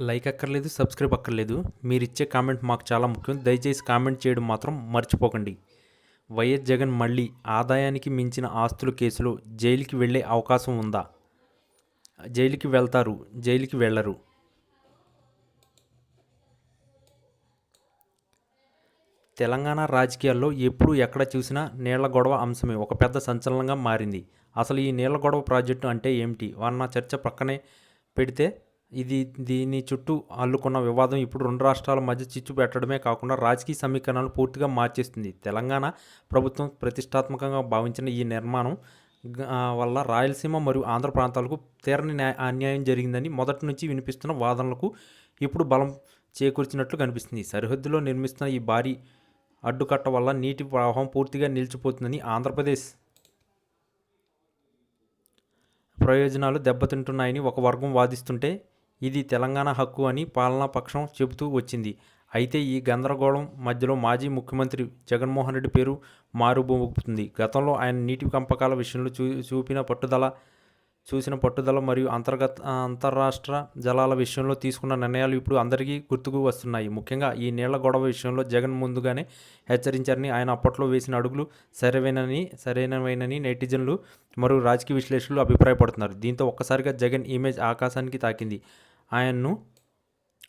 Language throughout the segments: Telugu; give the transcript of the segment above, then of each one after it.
లైక్ అక్కర్లేదు సబ్స్క్రైబ్ అక్కర్లేదు. మీరు ఇచ్చే కామెంట్ మాకు చాలా ముఖ్యం. దయచేసి కామెంట్ చేయడం మాత్రం మర్చిపోకండి. వైఎస్ జగన్ మళ్ళీ ఆదాయానికి మించిన ఆస్తుల కేసులో జైలుకి వెళ్ళే అవకాశం ఉందా? జైలుకి వెళ్తారు జైలుకి వెళ్ళరు. తెలంగాణ రాజకీయాల్లో ఎప్పుడు ఎక్కడ చూసినా నీళ్ళ గొడవ అంశమే. ఒక పెద్ద సంచలనంగా మారింది. అసలు ఈ నీళ్ళ గొడవ ప్రాజెక్టు అంటే ఏమిటి? అన్న చర్చ పక్కనే పెడితే ఇది దీని చుట్టూ అల్లుకున్న వివాదం ఇప్పుడు రెండు రాష్ట్రాల మధ్య చిచ్చు పెట్టడమే కాకుండా రాజకీయ సమీకరణలు పూర్తిగా మార్చేస్తుంది. తెలంగాణ ప్రభుత్వం ప్రతిష్టాత్మకంగా భావించిన ఈ నిర్మాణం వల్ల రాయలసీమ మరియు ఆంధ్ర ప్రాంతాలకు తీరని న్యాయ అన్యాయం జరిగిందని మొదటి నుంచి వినిపిస్తున్న వాదనలకు ఇప్పుడు బలం చేకూర్చినట్లు కనిపిస్తుంది. సరిహద్దులో నిర్మిస్తున్న ఈ భారీ అడ్డుకట్ట వల్ల నీటి ప్రవాహం పూర్తిగా నిలిచిపోతుందని ఆంధ్రప్రదేశ్ ప్రయోజనాలు దెబ్బతింటున్నాయని ఒక వర్గం వాదిస్తుంటే ఇది తెలంగాణ హక్కు అని పాలనా పక్షం చెబుతూ వచ్చింది. అయితే ఈ గందరగోళం మధ్యలో మాజీ ముఖ్యమంత్రి జగన్మోహన్ రెడ్డి పేరు మారుమోగుతుంది గతంలో ఆయన నీటి పంపకాల విషయంలో చూ చూపిన పట్టుదల చూసిన పట్టుదల మరియు అంతర్గత అంతర్రాష్ట్ర జలాల విషయంలో తీసుకున్న నిర్ణయాలు ఇప్పుడు అందరికీ గుర్తుకు వస్తున్నాయి. ముఖ్యంగా ఈ నీళ్ళ గొడవ విషయంలో జగన్ ముందుగానే హెచ్చరించారని ఆయన అప్పట్లో వేసిన అడుగులు సరైనని సరైనవైనని నెటిజన్లు మరియు రాజకీయ విశ్లేషకులు అభిప్రాయపడుతున్నారు. దీంతో ఒక్కసారిగా జగన్ ఇమేజ్ ఆకాశానికి తాకింది. ఆయన్ను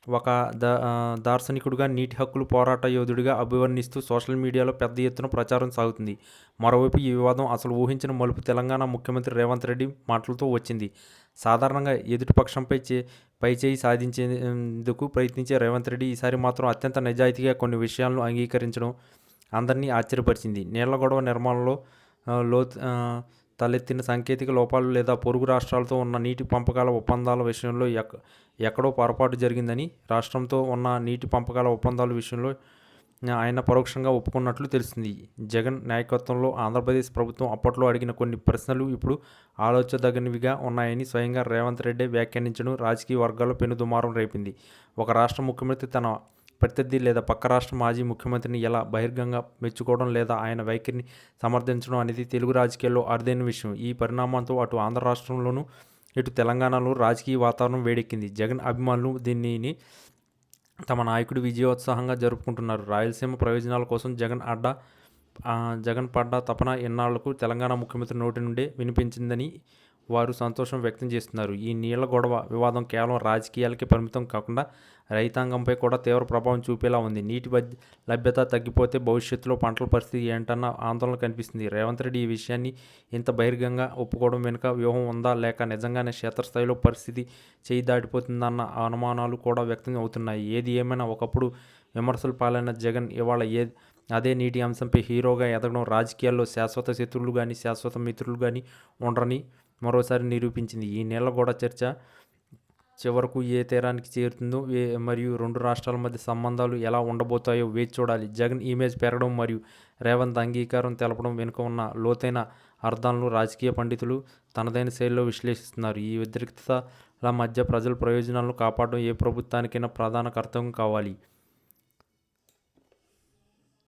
ఒక ద దార్శనికుడుగా దార్శనికుడిగా నీటి హక్కులు పోరాట యోధుడిగా అభివర్ణిస్తూ సోషల్ మీడియాలో పెద్ద ఎత్తున ప్రచారం సాగుతుంది. మరోవైపు ఈ వివాదం అసలు ఊహించిన మలుపు తెలంగాణ ముఖ్యమంత్రి రేవంత్ రెడ్డి మాటలతో వచ్చింది. సాధారణంగా ఎదుటి పక్షంపై చే పైచేయి సాధించేందుకు ప్రయత్నించే రేవంత్ రెడ్డి ఈసారి మాత్రం అత్యంత నిజాయితీగా కొన్ని విషయాలను అంగీకరించడం అందరినీ ఆశ్చర్యపరిచింది. నీళ్ళ గొడవ నిర్మాణంలో లోత్లో తలెత్తిన సాంకేతిక లోపాలు లేదా పొరుగు రాష్ట్రాలతో ఉన్న నీటి పంపకాల ఒప్పందాల విషయంలో ఎక్క ఎక్కడో పొరపాటు జరిగిందని రాష్ట్రంతో ఉన్న నీటి పంపకాల ఒప్పందాల విషయంలో ఆయన పరోక్షంగా ఒప్పుకున్నట్లు తెలిసింది. జగన్ నాయకత్వంలో ఆంధ్రప్రదేశ్ ప్రభుత్వం అప్పట్లో అడిగిన కొన్ని ప్రశ్నలు ఇప్పుడు ఆలోచదగినవిగా ఉన్నాయని స్వయంగా రేవంత్ రెడ్డి వ్యాఖ్యానించడం రాజకీయ వర్గాల్లో పెనుదుమారం రేపింది. ఒక రాష్ట్ర ముఖ్యమంత్రి తన ప్రత్యర్థి లేదా పక్క రాష్ట్ర మాజీ ముఖ్యమంత్రిని ఎలా బహిర్గంగా మెచ్చుకోవడం లేదా ఆయన వైఖరిని సమర్థించడం అనేది తెలుగు రాజకీయాల్లో అరుదైన విషయం. ఈ పరిణామంతో అటు ఆంధ్ర రాష్ట్రంలోనూ ఇటు తెలంగాణలో రాజకీయ వాతావరణం వేడెక్కింది. జగన్ అభిమానులు దీనిని తమ నాయకుడు విజయోత్సాహంగా జరుపుకుంటున్నారు. రాయలసీమ ప్రయోజనాల కోసం జగన్ అడ్డా జగన్ పడ్డ తపన ఎన్నాళ్ళకు తెలంగాణ ముఖ్యమంత్రి నోటి నుండే వినిపించిందని వారు సంతోషం వ్యక్తం చేస్తున్నారు. ఈ నీళ్ళ గొడవ వివాదం కేవలం రాజకీయాలకే పరిమితం కాకుండా రైతాంగంపై కూడా తీవ్ర ప్రభావం చూపేలా ఉంది. నీటి బద్- లభ్యత తగ్గిపోతే భవిష్యత్తులో పంటల పరిస్థితి ఏంటన్న ఆందోళన కనిపిస్తుంది. రేవంత్ రెడ్డి ఈ విషయాన్ని ఇంత బహిర్గంగా ఒప్పుకోవడం వెనుక వ్యూహం ఉందా లేక నిజంగానే క్షేత్రస్థాయిలో పరిస్థితి చేయి దాటిపోతుందన్న అనుమానాలు కూడా వ్యక్తం అవుతున్నాయి. ఏది ఏమైనా ఒకప్పుడు విమర్శలు పాలైన జగన్ ఇవాళ ఏ అదే నీటి అంశంపై హీరోగా ఎదగడం రాజకీయాల్లో శాశ్వత శత్రువులు కానీ శాశ్వత మిత్రులు కానీ ఉండరని మరోసారి నిరూపించింది. ఈ నెల కూడా చర్చ చివరకు ఏ తీరానికి చేరుతుందో ఏ మరియు రెండు రాష్ట్రాల మధ్య సంబంధాలు ఎలా ఉండబోతాయో వేచి చూడాలి. జగన్ ఇమేజ్ పెరగడం మరియు రేవంత్ అంగీకారం తెలపడం వెనుక ఉన్న లోతైన అర్థాలను రాజకీయ పండితులు తనదైన శైలిలో విశ్లేషిస్తున్నారు. ఈ వ్యతిరేకతల మధ్య ప్రజల ప్రయోజనాలను కాపాడడం ఏ ప్రభుత్వానికైనా ప్రధాన కర్తవ్యం కావాలి.